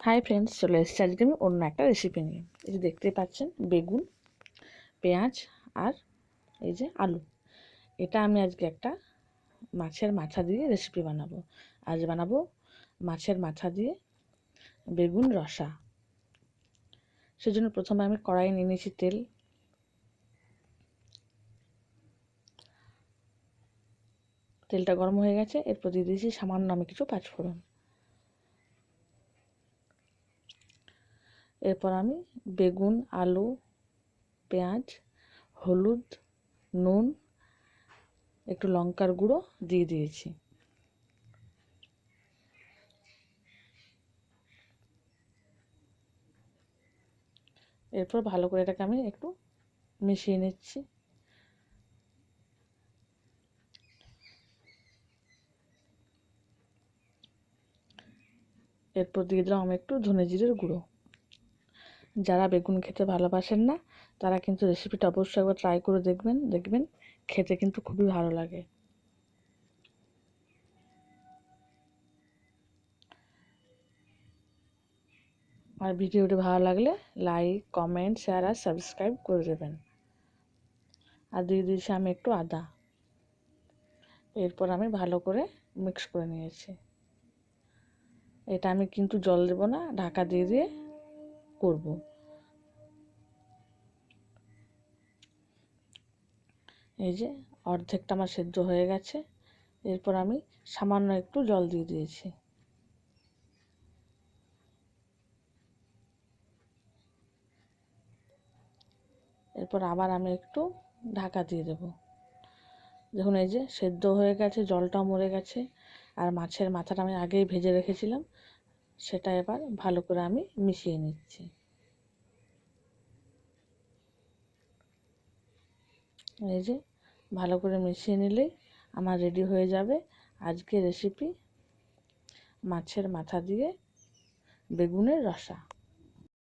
Hi friends চলে এসেছি আজকে আমি অন্য একটা রেসিপি নিয়ে। এই যে দেখতে পাচ্ছেন, বেগুন, পেঁয়াজ আর এই যে আলু। এটা আমি আজকে একটা মাছের মাথা দিয়ে রেসিপি বানাবো। আজ বানাবো মাছের মাথা দিয়ে বেগুন রসা। সেজন্য প্রথমে আমি কড়াই নিয়ে নিয়েছি তেল। তেলটা গরম হয়ে গেছে, এরপর দিয়ে দিয়েছি সামান্য আমি কিছু পাঁচফোড়ন। এরপর আমি বেগুন, আলু, পেঁয়াজ, হলুদ, নুন, একটু লঙ্কার গুঁড়ো দিয়ে দিয়েছি। এরপর ভালো করে এটাকে আমি একটু মিশিয়ে নিচ্ছি। এরপর দিয়ে দিলাম আমি একটু ধনে জিরের গুঁড়ো। যারা বেগুন খেতে ভালোবাসেন না, তারা কিন্তু রেসিপিটা অবশ্যই একবার ট্রাই করে দেখবেন দেখবেন খেতে কিন্তু খুবই ভালো লাগে। আর ভিডিওটি ভালো লাগলে লাইক কমেন্ট শেয়ার আর সাবস্ক্রাইব করে দেবেন। আর দিয়ে দিয়েছি আমি একটু আদা। এরপর আমি ভালো করে মিক্স করে নিয়েছি। এটা আমি কিন্তু জল দেবো না, ঢাকা দিয়ে দিয়ে করব। এই যে অর্ধেকটা আমার সেদ্ধ হয়ে গেছে। এরপর আমি সামান্য একটু জল দিয়ে দিয়েছি। এরপর আবার আমি একটু ঢাকা দিয়ে দেব। দেখুন, এই যে সেদ্ধ হয়ে গেছে, জলটাও মরে গেছে। আর মাছের মাথাটা আমি আগেই ভেজে রেখেছিলাম। সেটা এবার ভালো করে আমি মিশিয়ে নিচ্ছি। এই যে, ভালো করে মিশিয়ে নিলেই আমার রেডি হয়ে যাবে। আজকে রেসিপি মাছের মাথা দিয়ে বেগুনের রসা।